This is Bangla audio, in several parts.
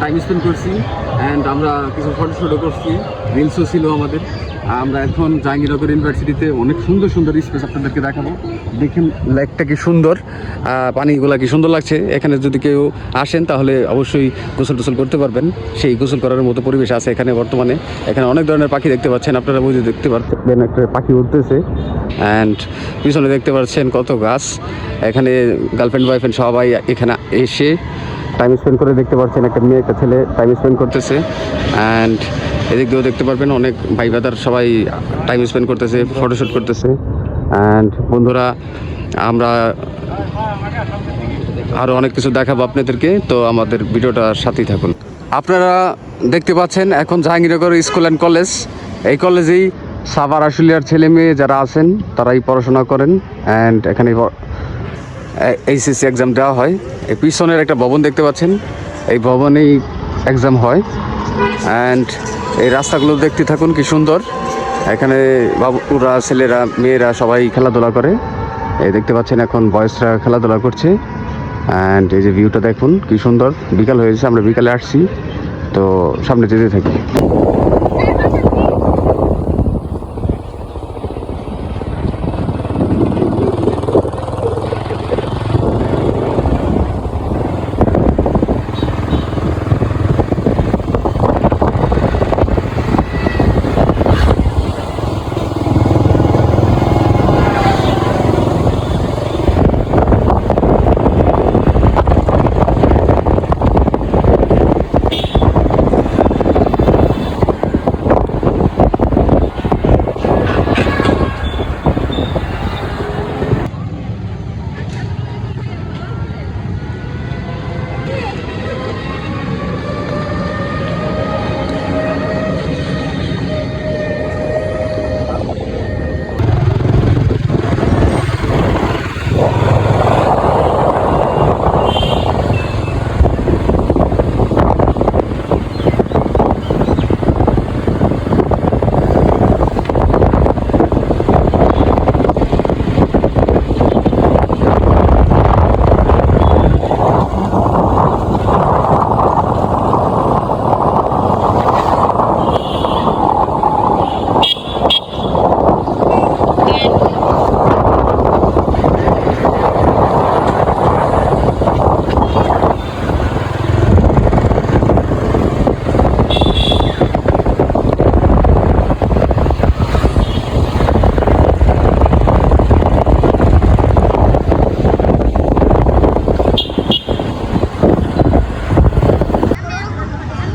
টাইম স্পেন্ড করছি অ্যান্ড আমরা কিছু ফটোশুটও করছি রিলসও ছিল আমাদের। আমরা এখন জাহাঙ্গীরনগর ইউনিভার্সিটিতে অনেক সুন্দর সুন্দর স্পেস আপনাদেরকে দেখাবো। দেখেন লেকটা কি সুন্দর পানিগুলা কি সুন্দর লাগছে। এখানে যদি কেউ আসেন তাহলে অবশ্যই গোসল টোসল করতে পারবেন। সেই গোসল করার মতো পরিবেশ আছে এখানে বর্তমানে। এখানে অনেক ধরনের পাখি দেখতে পাচ্ছেন আপনারা বুঝে দেখতে পাচ্ছেন একটা পাখি উঠতেছে অ্যান্ড পিছনে দেখতে পাচ্ছেন কত গাছ। এখানে গার্লফ্রেন্ড বয়ফ্রেন্ড সবাই এখানে এসে টাইম স্পেন্ড করে দেখতে পাচ্ছেন একটা মেয়ে, একটা ছেলে টাইম স্পেন্ড করতেছে। অ্যান্ড এদিক দিয়েও দেখতে পারবেন অনেক ভাই বাদার সবাই টাইম স্পেন্ড করতেছে ফটোশ্যুট করতেছে। অ্যান্ড বন্ধুরা, আমরা আরও অনেক কিছু দেখাবো আপনাদেরকে, তো আমাদের ভিডিওটা সাথেই থাকুন। আপনারা দেখতে পাচ্ছেন এখন জাহাঙ্গীরনগর স্কুল অ্যান্ড কলেজ এই কলেজেই সাভার আশুলিয়ার ছেলে মেয়ে যারা আছেন, তারাই পড়াশোনা করেন। অ্যান্ড এখানে এইচএসসি এক্সাম দেওয়া হয়। এই পিছনের একটা ভবন দেখতে পাচ্ছেন। এই ভবনেই এক্সাম হয়। অ্যান্ড এই রাস্তাগুলো দেখতে থাকুন, কি সুন্দর। এখানে বাবুরা, ছেলেরা, মেয়েরা সবাই খেলাধুলা করে। এই দেখতে পাচ্ছেন এখন বয়সরা খেলাধুলা করছে। অ্যান্ড এই যে ভিউটা দেখুন, কি সুন্দর। বিকাল হয়েছে আমরা বিকালে আসছি। তো সামনে যেতে থাকি।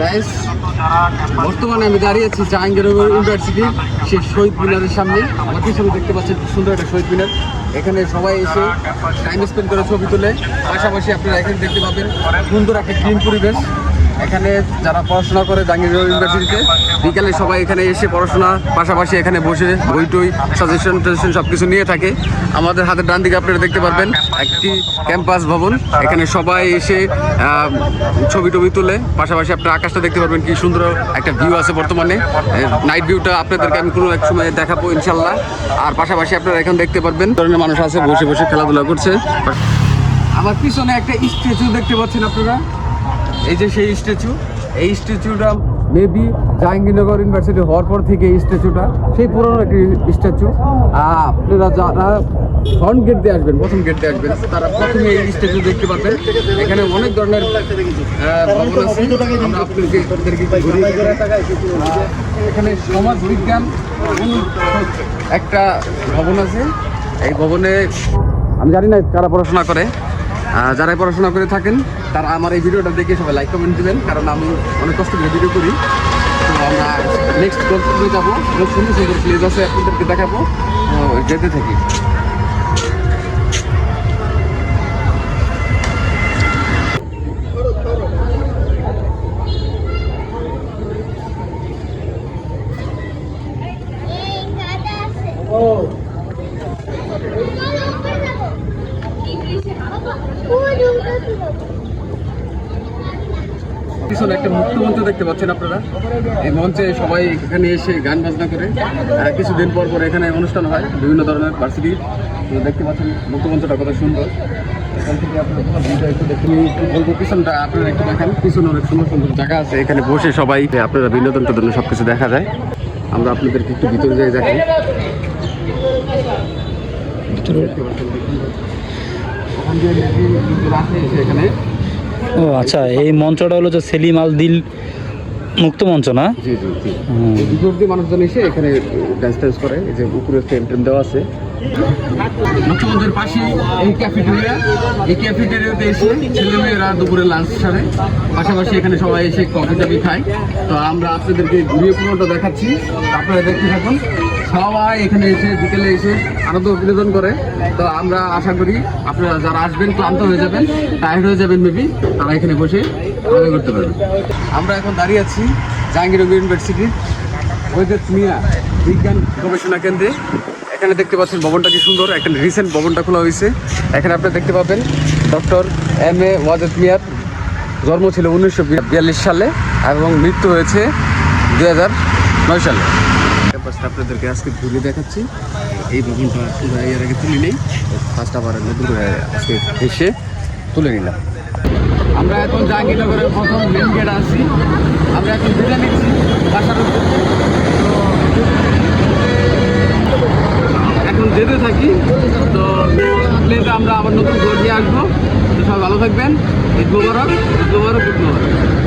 গাইস বর্তমানে আমি দাঁড়িয়ে আছি জাহাঙ্গীরনগর ইউনিভার্সিটি সেই শহীদ মিনারের সামনে। আমার পিছনে দেখতে পাচ্ছেন সুন্দর একটা শহীদ মিনার। এখানে সবাই এসে টাইম স্পেন্ড করে ছবি তুলে। পাশাপাশি আপনারা এখানে দেখতে পাবেন সুন্দর একটা ক্রিম পরিবেশ। এখানে যারা পড়াশোনা করে জাহাঙ্গীরনগর ইউনিভার্সিটিতে বিকালে সবাই এখানে এসে পড়াশোনা, পাশাপাশি এখানে বসে বই টই সাজেশন টাজেশন সব কিছু নিয়ে থাকে। আমাদের হাতের ডান দিকে আপনারা দেখতে পারবেন, একটি ক্যাম্পাস ভবন। এখানে সবাই এসে ছবি টবি তুলে, পাশাপাশি আপনারা আকাশটা দেখতে পারবেন কি সুন্দর একটা ভিউ আছে বর্তমানে। নাইট ভিউটা আপনাদেরকে আমি কোনো এক সময় দেখাবো ইনশাল্লাহ আর পাশাপাশি আপনারা এখন দেখতে পারবেন ধরনের মানুষ আছে, বসে বসে খেলাধুলা করছে। আমার পিছনে একটা স্ট্যাচু দেখতে পাচ্ছেন আপনারা। এই যে সেই স্ট্যাচু, এই স্ট্যাচুটা মেবি জাহাঙ্গীরনগর ইউনিভার্সিটি হওয়ার পর থেকে এই স্ট্যাচুটা, সেই পুরনো একটি স্ট্যাচু। আপনারা যারা ফ্রন্ট গেট দিয়ে আসবেন, প্রথম গেট দিয়ে আসবেন, তারা প্রথমে এই স্ট্যাচু দেখতে পাবেন এখানে অনেক ধরনের এখানে সমাজ বিজ্ঞান একটা ভবন আছে। এই ভবনে, আমি জানি না কারা পড়াশোনা করে। যারাই পড়াশোনা করে থাকেন তারা আমার এই ভিডিওটা দেখে সবাই লাইক কমেন্ট দেবেন, কারণ আমি অনেক কষ্ট করে ভিডিও করি। তো আমরা নেক্সট গল্পে যাব। সুন্দর সুন্দর প্লেস আছে, আপনাদেরকে দেখাবো। যেতে থাকি। পিছনে মঞ্চ দেখতে পাচ্ছেন আপনারা। এই মঞ্চে সবাই এখানে এসে গান বাজনা করে। কিছুদিন পর পর এখানে অনুষ্ঠান হয়, বিভিন্ন ধরনের ভার্সিটির তো দেখতে পাচ্ছেন মুক্ত মঞ্চটা কত সুন্দর এখান পিছনটা আপনারা দেখেন। অনেক সুন্দর সুন্দর জায়গা আছে। এখানে বসে আপনারা বিনোদন দেখা আমরা আপনাদেরকে একটু এখানে। ও আচ্ছা এই মঞ্চটা হলো যে সেলিম আল দিল মুক্ত মঞ্চ না? জি জি জি। মানুষজন এসে এখানে ডান্স টান্স করে এই যে উপরে ফ্রেম ট্রেম দেওয়া আছে। মুখ্যমন্ত্রীর পাশে এই ক্যাফেটেরিয়া এই ক্যাফেটেরিয়াতে এসে ছেলেমেয়েরা দুপুরে লাঞ্চ সারে। পাশাপাশি এখানে সবাই এসে কফি টফি খায়। তো আমরা আপনাদেরকে ঘুরিয়ে পুরোটা দেখাচ্ছি। আপনারা দেখতে থাকুন। সবাই এখানে এসে বিকেলে এসে আনন্দ বিনোদন করে। তো আমরা আশা করি আপনারা যারা আসবেন, ক্লান্ত হয়ে যাবেন টায়ার্ড হয়ে যাবেন মেবি তারা এখানে বসে মজা করতে পারবেন। আমরা এখন দাঁড়িয়ে আছি জাহাঙ্গীরনগর ইউনিভার্সিটির ওয়েদার মিয়া বিজ্ঞান গবেষণা কেন্দ্রে। এখানে দেখতে পাচ্ছেন ভবনটা কি সুন্দর এখানে রিসেন্ট ভবনটা খোলা হয়েছে। এখানে আপনি দেখতে পাবেন ডক্টর এম এ ওয়াজেদ মিয়ার জন্ম ছিল উনিশশো বিয়াল্লিশ সালে এবং মৃত্যু হয়েছে দু হাজার নয় সালে। ক্যাম্পাসটা আপনাদেরকে আজকে ঘুরিয়ে দেখাচ্ছি। এই ভবনটা এর আগে তুলি নেই। ফার্স্ট আবার আজকে এসে তুলে নিলাম। আমরা এখন জাহাঙ্গীরনগরের প্রথম মেন গেট আছি। আমরা এখন বিদায় নিচ্ছি বাসার এখন যেতে থাকি। তো আমরা আবার নতুন ঘর দিয়ে আসব। তো সবাই ভালো থাকবেন। ঈদ মোবারক। ঈদ মোবারক ঈদ মোবারক।